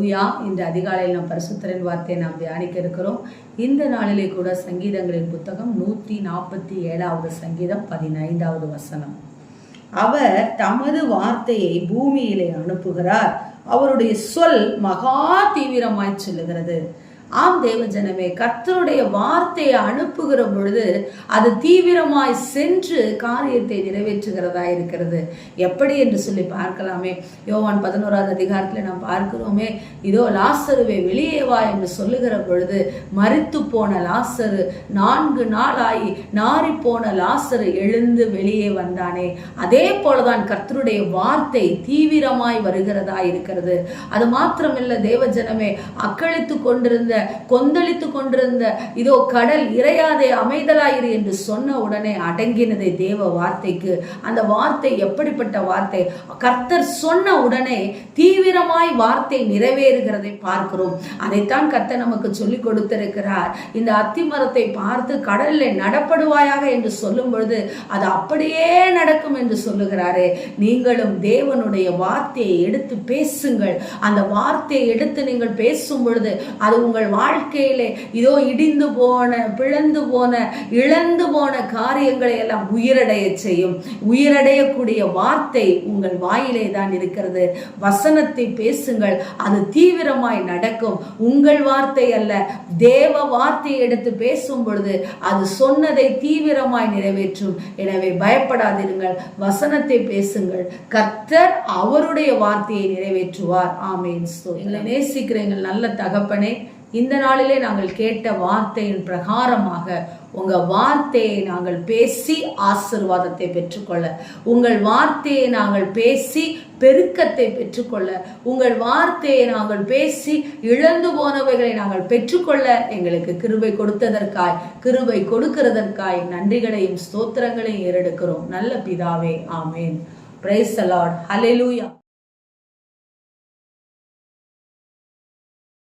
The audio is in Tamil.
லூயா இந்த அதிகாலையில் நாம் பரிசுத்தரின் வார்த்தையை நாம் தியானிக்க இருக்கிறோம். இந்த நாளிலே கூட சங்கீதங்களின் புத்தகம் நூற்றி நாற்பத்தி ஏழாவது சங்கீதம் பதினைந்தாவது வசனம். அவர் தமது வார்த்தையை பூமியிலே அனுப்புகிறார். அவருடைய சொல் மகா தீவிரமாய் செல்லுகிறது. ஆம் தேவஜனமே கர்த்தருடைய வார்த்தையை அனுப்புகிற பொழுது அது தீவிரமாய் சென்று காரியத்தை நிறைவேற்றுகிறதா இருக்கிறது. எப்படி என்று சொல்லி பார்க்கலாமே. யோவான் பதினோராவது அதிகாரத்தில் நாம் பார்க்கிறோமே இதோ லாசருவே வெளியே வா என்று சொல்லுகிற பொழுது மறித்து போன லாசரு நான்கு நாள் ஆகி நாறி போன லாசரு எழுந்து வெளியே வந்தானே. அதே போலதான் கர்த்தருடைய வார்த்தை தீவிரமாய் வருகிறதா இருக்கிறது. அது மாத்திரமில்ல தேவஜனமே அக்களித்து கொண்டிருந்த கொந்தளித்து கொண்டிருந்த இதோ கடல் இறையாதே அமைதலாயிரு என்று சொன்ன உடனே அடங்கினதே தேவ வார்த்தைக்கு. அந்த வார்த்தை எப்படிப்பட்ட வார்த்தை? கர்த்தர் சொன்ன உடனே தீவிரமாய் வார்த்தை நிறைவேறுகிறதை பார்க்கிறோம். அதைத்தான் கர்த்தர் நமக்கு சொல்லிக் கொடுத்திருக்கிறார். இந்த அத்திமரத்தை பார்த்து கடலில் நடப்படுவாயாக என்று சொல்லும் பொழுது அது அப்படியே நடக்கும் என்று சொல்லுகிறாரே. நீங்களும் தேவனுடைய வார்த்தையை எடுத்து பேசுங்கள். அந்த வார்த்தையை எடுத்து நீங்கள் பேசும் பொழுது அது உங்கள் வாழ்க்கையிலே இதோ இடிந்து போன பிளந்து போன இழந்து போன காரியங்களை எல்லாம் உயிரடைய செய்யும். உயிரடையக்கூடிய வார்த்தை உங்கள் வாயிலே தான் இருக்கிறது. வசனத்தை பேசுங்கள். அது தீவிரமாய் நடக்கும். உங்கள் வார்த்தை அல்ல. தேவ வார்த்தையை எடுத்து பேசும் பொழுது அது சொன்னதை தீவிரமாய் நிறைவேற்றும். எனவே பயப்படாதிருங்கள். வசனத்தை பேசுங்கள். கர்த்தர் அவருடைய வார்த்தையை நிறைவேற்றுவார். ஆமேன். ஸ்தோ எங்களை நேசிக்கிற எங்கள் நல்ல தகப்பனே இந்த நாளிலே நாங்கள் கேட்ட வார்த்தையின் பிரகாரமாக உங்க வார்த்தையை நாங்கள் பேசி ஆசிர்வாதத்தை பெற்றுக்கொள்ள. உங்கள் வார்த்தையை நாங்கள் பேசி பெருக்கத்தை பெற்றுக்கொள்ள. உங்கள் வார்த்தையை நாங்கள் பேசி இழந்து போனவைகளை நாங்கள் பெற்றுக்கொள்ள எங்களுக்கு கிருபை கொடுத்ததற்காய் கிருபை கொடுக்கிறதற்காய் நன்றிகளையும் ஸ்தோத்திரங்களையும் ஏறெடுக்கிறோம். நல்ல பிதாவே ஆமேன். Price allot hallelujah